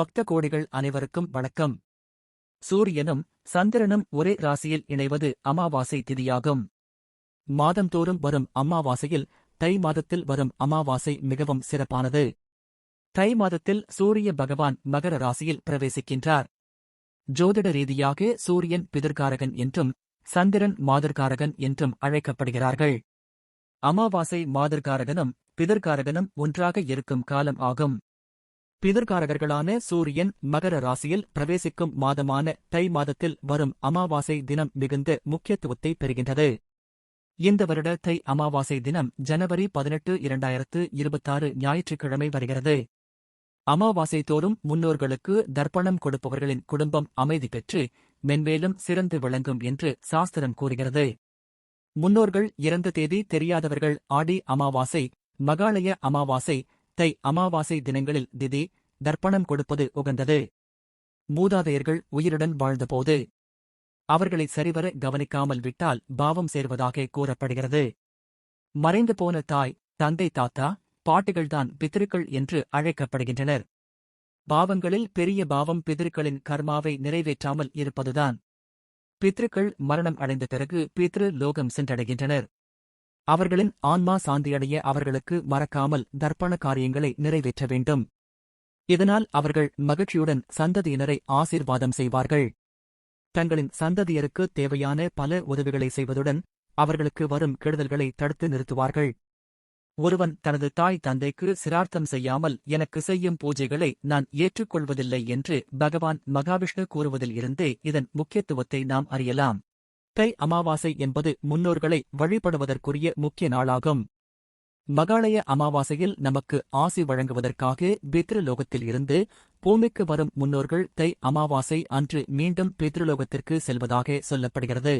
பக்த கோடிகள் அனைவருக்கும் வணக்கம். சூரியனும் சந்திரனும் ஒரே ராசியில் இணைவது அமாவாசை திதியாகும். மாதந்தோறும் வரும் அமாவாசையில் தை மாதத்தில் வரும் அமாவாசை மிகவும் சிறப்பானது. தை மாதத்தில் சூரிய பகவான் மகர ராசியில் பிரவேசிக்கின்றார். ஜோதிட ரீதியாக சூரியன் பிதர்காரகன் என்றும் சந்திரன் மாதர்காரகன் என்றும் அழைக்கப்படுகிறார்கள். அமாவாசை மாதர்காரகனும் பிதர்காரகனும் ஒன்றாக இருக்கும் காலம் ஆகும். பிதர்காரகர்களான சூரியன் மகர ராசியில் பிரவேசிக்கும் மாதமான தை மாதத்தில் வரும் அமாவாசை தினம் மிகுந்த முக்கியத்துவத்தை பெறுகின்றது. இந்த வருட தை அமாவாசை தினம் ஜனவரி பதினெட்டு இரண்டாயிரத்து இருபத்தாறு ஞாயிற்றுக்கிழமை வருகிறது. அமாவாசை தோறும் முன்னோர்களுக்கு தர்ப்பணம் கொடுப்பவர்களின் குடும்பம் அமைதி பெற்று மென்மேலும் சிறந்து விளங்கும் என்று சாஸ்திரம் கூறுகிறது. முன்னோர்கள் இறந்த தேதி தெரியாதவர்கள் ஆடி அமாவாசை மகாலய அமாவாசை தை அமாவாசை தினங்களில் திதி தர்ப்பணம் கொடுப்பது உகந்தது. மூதாதையர்கள் உயிருடன் வாழ்ந்தபோது அவர்களை சரிவர கவனிக்காமல் விட்டால் பாவம் சேர்வதாக கூறப்படுகிறது. மறைந்து போன தாய் தந்தை தாத்தா பாட்டிகள்தான் பித்திருக்கள் என்று அழைக்கப்படுகின்றனர். பாவங்களில் பெரிய பாவம் பிதிருக்களின் கர்மாவை நிறைவேற்றாமல் இருப்பதுதான். பித்ருக்கள் மரணம் அடைந்த பிறகு பித்ரு லோகம் சென்றடைகின்றனர். அவர்களின் ஆன்மா சாந்தியடைய அவர்களுக்கு மறக்காமல் தர்ப்பண காரியங்களை நிறைவேற்ற வேண்டும். இதனால் அவர்கள் மகிழ்ச்சியுடன் சந்ததியினரை ஆசீர்வாதம் செய்வார்கள். தங்களின் சந்ததியருக்கு தேவையான பல உதவிகளை செய்வதுடன் அவர்களுக்கு வரும் கெடுதல்களை தடுத்து நிறுத்துவார்கள். ஒருவன் தனது தாய் தந்தைக்கு சிரார்த்தம் செய்யாமல் எனக்கு செய்யும் பூஜைகளை நான் ஏற்றுக்கொள்வதில்லை என்று பகவான் மகாவிஷ்ணு கூறுவதில் இருந்தே இதன் முக்கியத்துவத்தை நாம் அறியலாம். தை அமாவாசை என்பது முன்னோர்களை வழிபடுவதற்குரிய முக்கிய நாளாகும். மகாலய அமாவாசையில் நமக்கு ஆசி வழங்குவதற்காக பித்ருலோகத்தில் இருந்து பூமிக்கு வரும் முன்னோர்கள் தை அமாவாசை அன்று மீண்டும் பித்ருலோகத்திற்கு செல்வதாக சொல்லப்படுகிறது.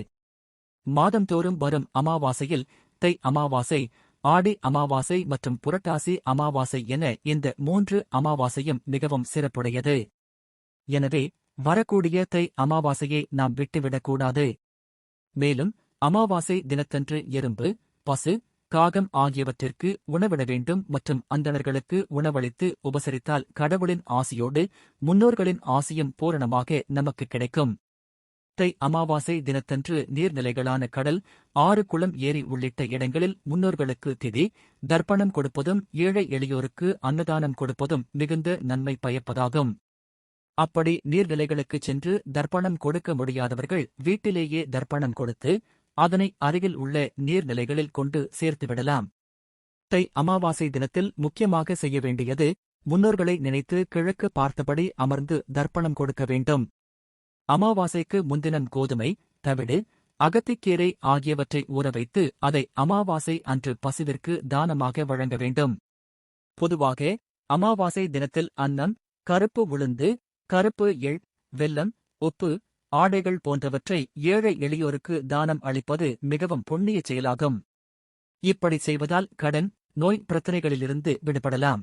மாதந்தோறும் வரும் அமாவாசையில் தை அமாவாசை ஆடி அமாவாசை மற்றும் புரட்டாசி அமாவாசை என இந்த மூன்று அமாவாசையும் மிகவும் சிறப்புடையது. எனவே வரக்கூடிய தை அமாவாசையை நாம் விட்டுவிடக்கூடாது. மேலும் அமாவாசை தினத்தன்று எறும்பு பசு காகம் ஆகியவற்றிற்கு உணவிட வேண்டும் மற்றும் அந்தணர்களுக்கு உணவளித்து உபசரித்தால் கடவுளின் ஆசியோடு முன்னோர்களின் ஆசியும் பூரணமாக நமக்கு கிடைக்கும். தை அமாவாசை தினத்தன்று நீர்நிலைகளான கடல் ஆறு குளம் ஏரி உள்ளிட்ட இடங்களில் முன்னோர்களுக்கு திதி தர்ப்பணம் கொடுப்பதும் ஏழை எளியோருக்கு அன்னதானம் கொடுப்பதும் மிகுந்த நன்மை பயப்பதாகும். அப்படி நீர்நிலைகளுக்குச் சென்று தர்ப்பணம் கொடுக்க முடியாதவர்கள் வீட்டிலேயே தர்ப்பணம் கொடுத்து அதனை அருகில் உள்ள நீர்நிலைகளில் கொண்டு சேர்த்துவிடலாம் தை அமாவாசை தினத்தில் முக்கியமாக செய்ய வேண்டியது முன்னோர்களை நினைத்து கிழக்கு பார்த்தபடி அமர்ந்து தர்ப்பணம் கொடுக்க வேண்டும். அமாவாசைக்கு முன்தினம் கோதுமை தவிடு அகத்திக்கீரை ஆகியவற்றை ஊற வைத்து அதை அமாவாசை அன்று பசுவிற்கு தானமாக வழங்க வேண்டும். பொதுவாக அமாவாசை தினத்தில் அன்னம் கருப்பு உளுந்து கருப்பு எள் வெல்லம் உப்பு ஆடைகள் போன்றவற்றை ஏழை எளியோருக்கு தானம் அளிப்பது மிகவும் புண்ணிய செயலாகும். இப்படி செய்வதால் கடன் நோய் பிரச்சினைகளிலிருந்து விடுபடலாம்.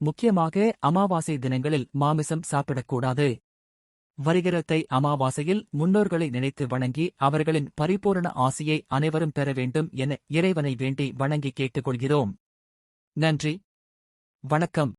முக்கியமாக அமாவாசை தினங்களில் மாமிசம் சாப்பிடக்கூடாது. வருகிறத்தை அமாவாசையில் முன்னோர்களை நினைத்து வணங்கி அவர்களின் பரிபூரண ஆசையை அனைவரும் பெற வேண்டும் என இறைவனை வேண்டி வணங்கி கேட்டுக்கொள்கிறோம். நன்றி. வணக்கம்.